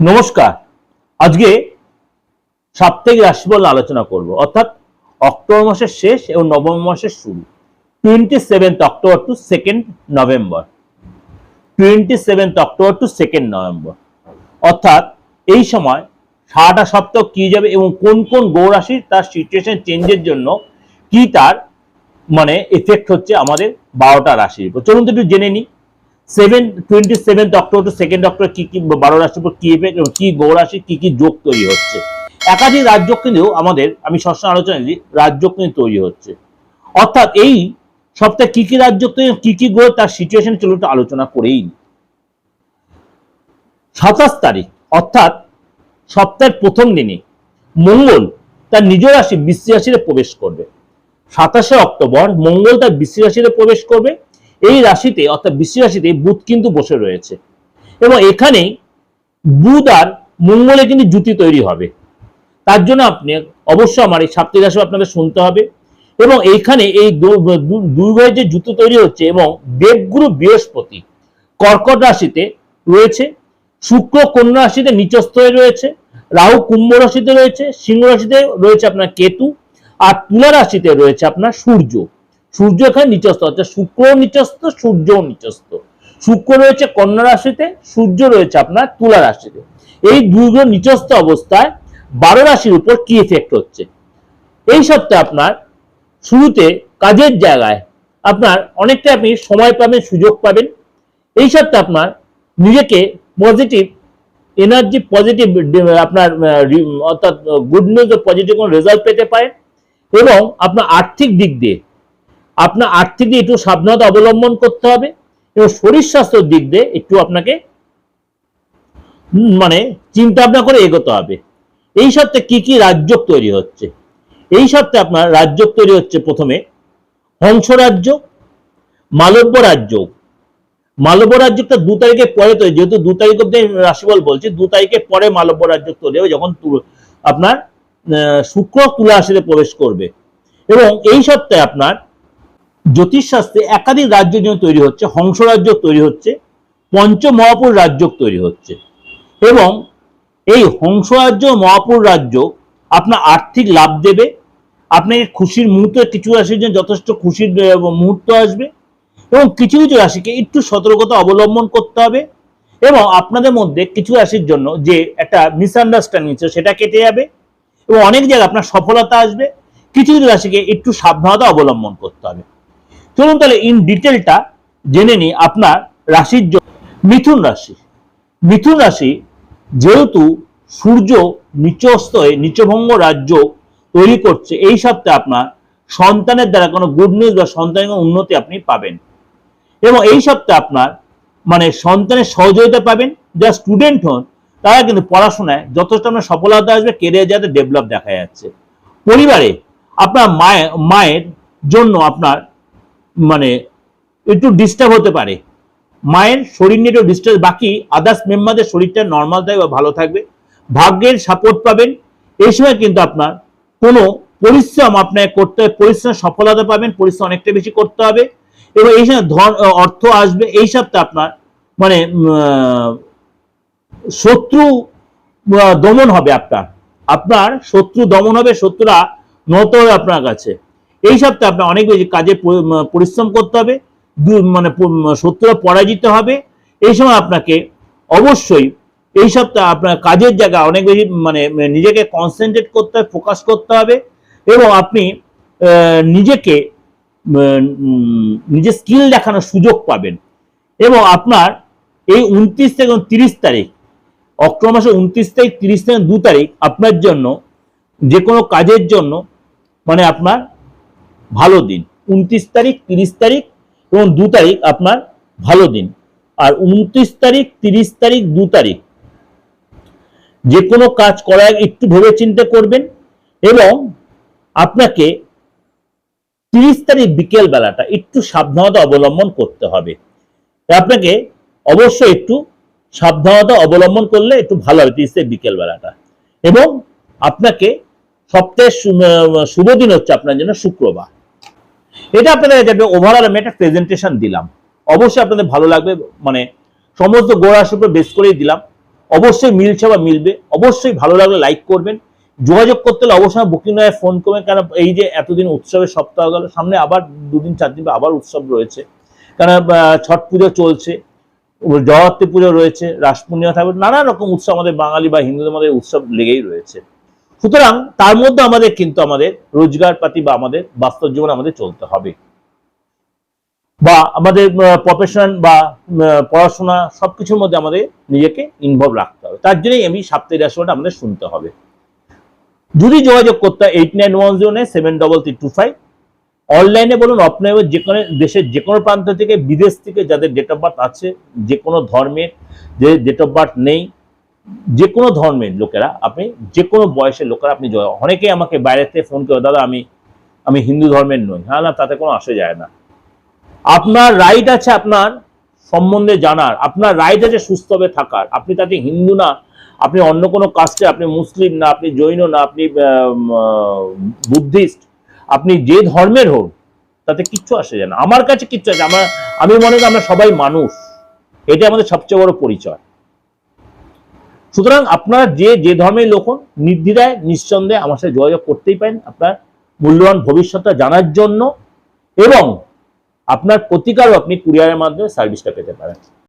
নমস্কার। আজকে সাপ্তাহিক রাশিফল আলোচনা করব। অর্থাৎ অক্টোবর মাসের শেষ এবং নভেম্বর মাসের শুরু। Twenty seventh October to second November. Twenty seventh October to second November. অর্থাৎ এই সময় সারাটা সপ্তাহ কি যাবে এবং কোন কোন গৌর রাশির তার সিচুয়েশন চেঞ্জের জন্য কি তার মানে এফেক্ট হচ্ছে আমাদের বারোটা রাশির উপর। চলুন তো একটু জেনে নিই। Seven twenty seventh October second October কি কি বারো রাশির উপর কি এবং কি কি যোগ তৈরি হচ্ছে? একাধিক রাজ্য কিন্তু আমাদের, আমি সবসময় আলোচনা দিই, রাজ্য কিন্তু তৈরি হচ্ছে। অর্থাৎ এই সপ্তাহে কি কি রাজ্য তৈরি কি কি গ্রহ তার সিচুয়েশন চলুন একটু আলোচনা করেই। সাতাশ তারিখ, অর্থাৎ সপ্তাহের প্রথম দিনে মঙ্গল তার নিজ রাশি বৃশ্চিক রাশিতে প্রবেশ করবে। সাতাশে অক্টোবর মঙ্গল তার বৃশ্চিক রাশিতে প্রবেশ করবে। এই রাশিতে, অর্থাৎ বৃশ্চিক রাশিতে বুধ কিন্তু বসে রয়েছে। এবং এখানেই বুধ আর মঙ্গলে কিন্তু জুতি তৈরি হবে। তার জন্য আপনি অবশ্যই আমার এই সাপ্তাহিক রাশি আপনাদের শুনতে হবে। এবং এইখানে এই দু- দু- দুই ভাইয়ের যে জুতো তৈরি হচ্ছে এবং দেবগুরু বৃহস্পতি কর্কট রাশিতে রয়েছে, শুক্র কন্যা রাশিতে নিচস্থ হয়ে রয়েছে, রাহু কুম্ভ রাশিতে রয়েছে, সিংহ রাশিতে রয়েছে আপনার কেতু, আর তুলা রাশিতে রয়েছে আপনার সূর্য। সূর্য এখানে নিচস্থ, অর্থাৎ শুক্র নিচস্থ সূর্যও নিচস্থ। শুক্র রয়েছে কন্যা রাশিতে, সূর্য রয়েছে আপনার তুলা রাশিতে। এই দুটো নিচস্থ অবস্থায় বারো রাশির উপর কি এফেক্ট হচ্ছে? এই সপ্তাহে আপনার শুরুতে কাজের জায়গায় আপনার অনেকটা আপনি সময় পাবেন, সুযোগ পাবেন। এই সপ্তাহে আপনার নিজেকে পজিটিভ এনার্জি পজিটিভ আপনার অর্থাৎ গুড নিউজ পজিটিভ কোনো রেজাল্ট পেতে পারেন। এবং আপনার আর্থিক দিক দিয়ে আপনার আর্থিক দিকে একটু সাবধানতা অবলম্বন করতে হবে এবং শরীর স্বাস্থ্যের দিক দিয়ে একটু আপনাকে মানে চিন্তা ভাবনা করে এগোতে হবে। এই সপ্তাহে কি কি রাজ্য তৈরি হচ্ছে? এই সপ্তাহে আপনার রাজ্য তৈরি হচ্ছে প্রথমে হংস রাজ্য, মালব্য রাজ্য। মালব্য রাজ্যটা দু তারিখে পরে তৈরি, যেহেতু দু তারিখ অব্দি রাশিফল বলছি, দু তারিখে পরে মালব্য রাজ্য তৈরি হবে যখন আপনার শুক্র তুলা রাশিতে প্রবেশ করবে। এবং এই সপ্তাহে আপনার জ্যোতিষশাস্ত্রে একাধিক রাজ্য যেন তৈরি হচ্ছে হংস রাজ্য তৈরি হচ্ছে পঞ্চ মহাপুর রাজ্য তৈরি হচ্ছে। এবং এই হংস রাজ্য মহাপুর রাজ্য আপনার আর্থিক লাভ দেবে, আপনাকে খুশির মুহূর্তে কিছু রাশির জন্য যথেষ্ট খুশির মুহূর্ত আসবে এবং কিছু কিছু রাশিকে একটু সতর্কতা অবলম্বন করতে হবে এবং আপনাদের মধ্যে কিছু রাশির জন্য যে একটা মিসআন্ডারস্ট্যান্ডিং ছিল সেটা কেটে যাবে এবং অনেক জায়গায় আপনার সফলতা আসবে, কিছু কিছু রাশিকে একটু সাবধানতা অবলম্বন করতে হবে। চলুন তাহলে ইন ডিটেলটা জেনে নিই আপনার রাশির মিথুন রাশি। মিথুন রাশি যেহেতু সূর্য নিচস্থ হয়ে নিচভঙ্গ রাজ্য তৈরি করছে, এই সপ্তাহে আপনার সন্তানের দ্বারা কোনো গুড নিউজ বা সন্তানের কোনো উন্নতি আপনি পাবেন। এবং এই সপ্তাহে আপনার মানে সন্তানের সহযোগিতা পাবেন। যারা স্টুডেন্ট হন, তারা কিন্তু পড়াশোনায় যথেষ্ট আপনার সফলতা আসবে কেরিয়ার যাতে ডেভেলপ দেখা যাচ্ছে। পরিবারে আপনার মায়ের মায়ের জন্য আপনার মানে একটু ডিস্টার্ব হতে পারে। মায়ের শরীর নিয়ে একটু ডিস্টার্ব বাকি আদার্স মেম্বারদের শরীরটা নর্মাল থাকবে বা ভালো থাকবে। ভাগ্যের সাপোর্ট পাবেন। এই সময় কিন্তু আপনার কোনো পরিশ্রম আপনাকে করতে হবে, পরিশ্রম সফলতা পাবেন, পরিশ্রম অনেকটা বেশি করতে হবে। এবং এই সময় ধন, অর্থ আসবে, এই সপ্তাহে আপনার মানে শত্রু দমন হবে আপনার। আপনার শত্রু দমন হবে, শত্রুরা নত হবে আপনার কাছে। এই সপ্তাহে আপনার অনেক বেশি কাজে পরিশ্রম করতে হবে মানে শত্রুরা পরাজিত হবে। এই সময় আপনাকে অবশ্যই এই সপ্তাহে আপনার কাজের জায়গা অনেক বেশি মানে নিজেকে কনসেন্ট্রেট করতে হবে ফোকাস করতে হবে এবং আপনি নিজেকে নিজের স্কিল দেখানোর সুযোগ পাবেন। এবং আপনার এই উনত্রিশ থেকে তিরিশ তারিখ, অক্টোবর মাসের উনত্রিশ তারিখ, তিরিশ থেকে দু তারিখ আপনার জন্য যে কোনো কাজের জন্য মানে আপনার ভালো দিন। উনত্রিশ তারিখ, তিরিশ তারিখ এবং দু তারিখ আপনার ভালো দিন। আর উনত্রিশ তারিখ, তিরিশ তারিখ, দু তারিখ। যে কোনো কাজ করার একটু ভেবে চিন্তে করবেন এবং আপনাকে তিরিশ তারিখ বিকেল বেলাটা একটু সাবধানতা অবলম্বন করতে হবে। আপনাকে অবশ্যই একটু সাবধানতা অবলম্বন করলে একটু ভালো হবে তিরিশ তারিখ বিকেল বেলাটা এবং আপনাকে শু- শুভ দিন হচ্ছে আপনার জন্য শুক্রবার। এটা আপনাদের যাবে ওভারঅল আমি একটা প্রেজেন্টেশন দিলাম। অবশ্যই আপনাদের ভালো লাগবে মানে সমস্ত গোড়ার উপর বেস করেই দিলাম। অবশ্যই মিলছে বা মিলবে, অবশ্যই ভালো লাগলে লাইক করবেন। যোগাযোগ করতে হলে অবশ্যই বুকিং নয় ফোন করবেন, কারণ এই যে এতদিন উৎসবের সপ্তাহ গেল সামনে আবার দুদিন, চার দিন আবার উৎসব রয়েছে। কারণ ছট পুজো চলছে জগত্রী পুজো রয়েছে, রাস পূর্ণিমা থাকবে, নানা রকম উৎসব আমাদের বাঙালি বা হিন্দুদের মধ্যে উৎসব লেগেই রয়েছে। সুতরাং তার মধ্যে আমাদের কিন্তু আমাদের রোজগার পাতি বা আমাদের বাস্তব জীবন আমাদের চলতে হবে। বা আমাদের প্রফেশন বা পড়াশোনা সবকিছুর মধ্যে আমাদের নিজেকে ইনভলভ রাখতে হবে। তার জন্যই আমি সাপ্তাহিক রাশিফলটা আমাদের শুনতে হবে। যদি যোগাযোগ করতে হয় eight nine one zero nine seven double three two five অনলাইনে বলুন অফলাইনে যে কোনো দেশের যে কোনো প্রান্ত থেকে, বিদেশ থেকে যাদের ডেট অফ বার্থ আছে, যে কোনো ধর্মের যে ডেট অফ বার্থ নেই যে কোনো ধর্মের লোকেরা, আপনি যে কোনো বয়সের লোকেরা, আপনি অনেকেই আমাকে বাইরে থেকে ফোন করে, দাদা, আমি আমি হিন্দু ধর্মের নই। হ্যাঁ না, তাতে কোনো আসে যায় না। আপনার রাইট আছে আপনার সম্বন্ধে জানার, আপনার রাইট আছে সুস্থভাবে থাকার। আপনি তাতে হিন্দু না, আপনি অন্য কোনো কাস্টে, আপনি মুসলিম না, আপনি জৈন না, আপনি বুদ্ধিস্ট, আপনি যে ধর্মের হোক, তাতে কিচ্ছু আসে যায় না। আমার কাছে কিচ্ছু আছে আমার, আমি মনে করি আমরা সবাই মানুষ। এটা আমাদের সবচেয়ে বড় পরিচয়। সুতরাং আপনারা যে যে ধর্মের লোক নির্দ্বিধায়, নিঃসন্দেহে আমার সাথে যোগাযোগ করতেই পারেন আপনার মূল্যবান ভবিষ্যৎটা জানার জন্য এবং আপনার প্রতিকারও আপনি কুরিয়ারের মাধ্যমে সার্ভিসটা পেতে পারেন।